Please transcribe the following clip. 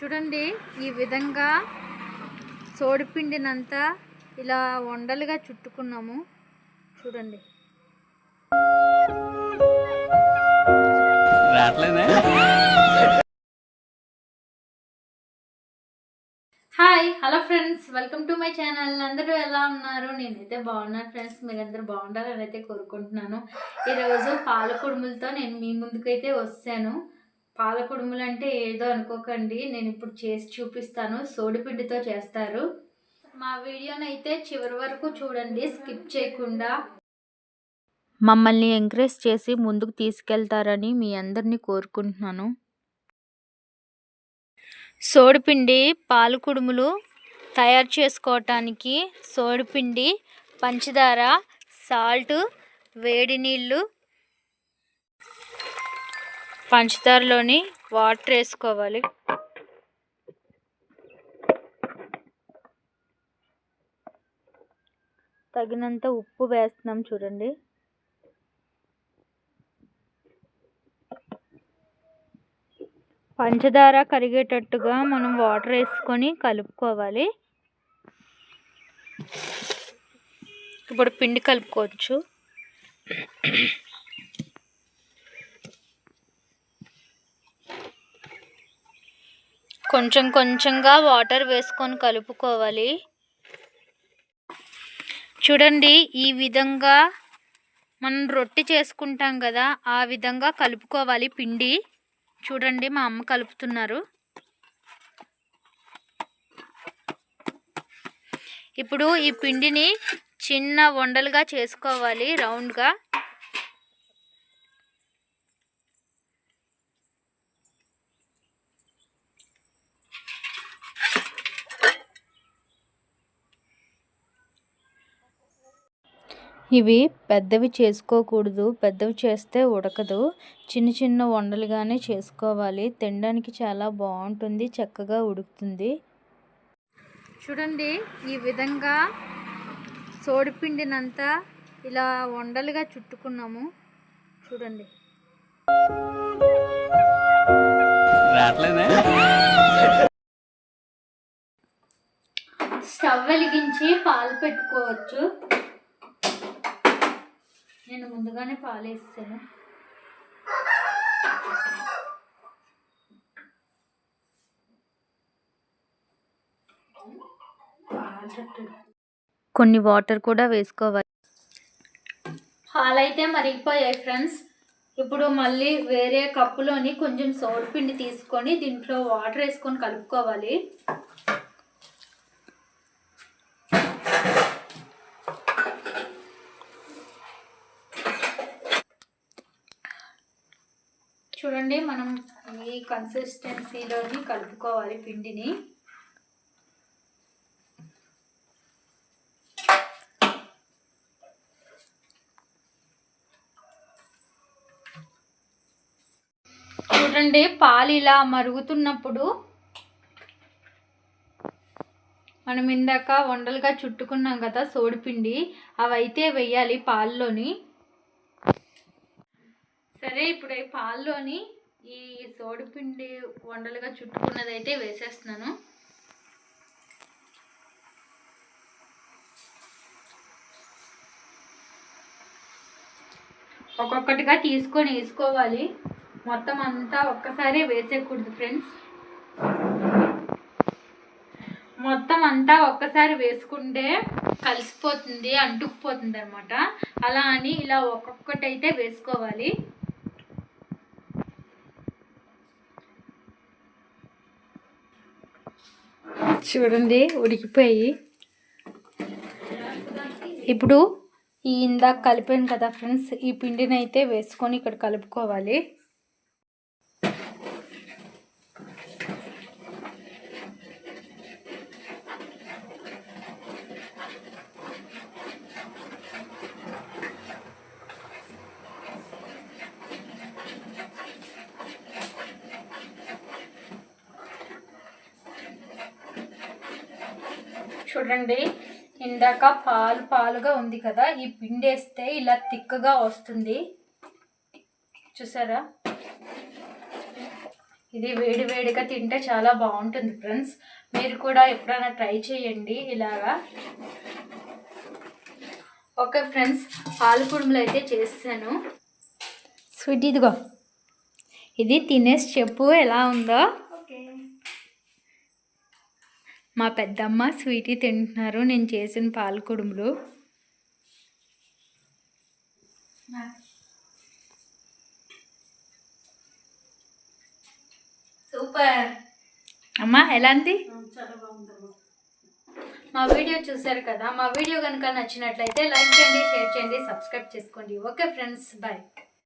చూడండి ఈ విధంగా సోడిపిండినంతా ఇలా వండలుగా చుట్టుకున్నాము. చూడండి. Hi hello friends. Welcome to my channel. అందరూ ఎలా ఉన్నారు? నేనైతే బాగున్నాను ఫ్రెండ్స్. మీరందరూ బాగుండాలని అయితే కోరుకుంటున్నాను. ఈరోజు పాల కుడుములతో నేను మీ ముందుకైతే వస్తాను. పాలకుడుములు అంటే ఏదో అనుకోకండి నేను ఇప్పుడు చేసి చూపిస్తాను సోడిపిండితో చేస్తారు. మా వీడియోనైతే చివరి వరకు చూడండి స్కిప్ చేయకుండా. మమ్మల్ని ఎంకరేజ్ చేసి ముందుకు తీసుకెళ్తారని మీ అందరినీ కోరుకుంటున్నాను. సోడిపిండి పాలకుడుములు తయారు చేసుకోవటానికి సోడిపిండి పంచదార సాల్ట్ వేడి నీళ్ళు పంచదారలోని వాటర్ వేసుకోవాలి. తగినంత ఉప్పు వేస్తున్నాం చూడండి. పంచదార కరిగేటట్టుగా మనం వాటర్ వేసుకొని కలుపుకోవాలి. ఇప్పుడు పిండి కలుపుకోవచ్చు. కొంచెం కొంచెంగా వాటర్ వేసుకొని కలుపుకోవాలి. చూడండి ఈ విధంగా మనం రొట్టె చేసుకుంటాం కదా ఆ విధంగా కలుపుకోవాలి పిండి. చూడండి మా అమ్మ కలుపుతున్నారు. ఇప్పుడు ఈ పిండిని చిన్న వండలుగా చేసుకోవాలి రౌండ్గా. ఇవి పెద్దవి చేసుకోకూడదు పెద్దవి చేస్తే ఉడకదు. చిన్న చిన్న వండలుగానే చేసుకోవాలి. తినడానికి చాలా బాగుంటుంది చక్కగా ఉడుకుతుంది. చూడండి ఈ విధంగా సోడిపిండినంతా ఇలా వండలుగా చుట్టుకున్నాము. చూడండి. స్టవ్ వెలిగించి పాలు పెట్టుకోవచ్చు. నేను ముందుగానే పాలు వేస్తాను కొన్ని వాటర్ కూడా వేసుకోవాలి. పాలైతే మరిగిపోయాయి ఫ్రెండ్స్. ఇప్పుడు మళ్ళీ వేరే కప్పులోని కొంచెం పిండి తీసుకొని దీంట్లో వాటర్ వేసుకొని కలుపుకోవాలి. చూడండి మనం ఈ కన్సిస్టెన్సీలోని కలుపుకోవాలి పిండిని. చూడండి పాలు ఇలా మరుగుతున్నప్పుడు మనం ఇందాక వండలుగా చుట్టుకున్నాం కదా సోడిపిండి అవైతే వెయ్యాలి పాల్లోని. సరే ఇప్పుడు ఈ పాల్లోని ఈ సోడిపిండి వండలుగా చుట్టుకున్నది అయితే వేసేస్తున్నాను. ఒక్కొక్కటిగా తీసుకొని వేసుకోవాలి. మొత్తం అంతా ఒక్కసారి వేసేయకూడదు ఫ్రెండ్స్. మొత్తం అంతా ఒక్కసారి వేసుకుంటే కలిసిపోతుంది అంటుకుపోతుంది అనమాట అలా అని ఇలా ఒక్కొక్కటి అయితే వేసుకోవాలి. చూడండి ఉడికిపోయి. ఇప్పుడు ఈ ఇందాక కలిపాను కదా ఫ్రెండ్స్ ఈ పిండిని అయితే వేసుకొని ఇక్కడ కలుపుకోవాలి. చూడండి. ఇందాక పాలు పాలుగా ఉంది కదా ఈ పిండి వేస్తే ఇలా తిక్కగా వస్తుంది. చూసారా? ఇది వేడి వేడిగా తింటే చాలా బాగుంటుంది ఫ్రెండ్స్. మీరు కూడా ఎప్పుడైనా ట్రై చేయండి ఇలాగా. ఓకే ఫ్రెండ్స్ పాలు కుడుములు అయితే చేస్తాను. స్వీట్ ఇదిగో. ఇది తినేసి చెప్పు ఎలా ఉందో. మా పెద్దమ్మ స్వీటీ తింటున్నారు. నేను చేసిన పాలు కుడుములు సూపర్. అమ్మా ఎలాంటి? మా వీడియో చూశారు కదా మా వీడియో కనుక నచ్చినట్లయితే లైక్ చేయండి షేర్ చేయండి సబ్స్క్రైబ్ చేసుకోండి. Okay friends bye.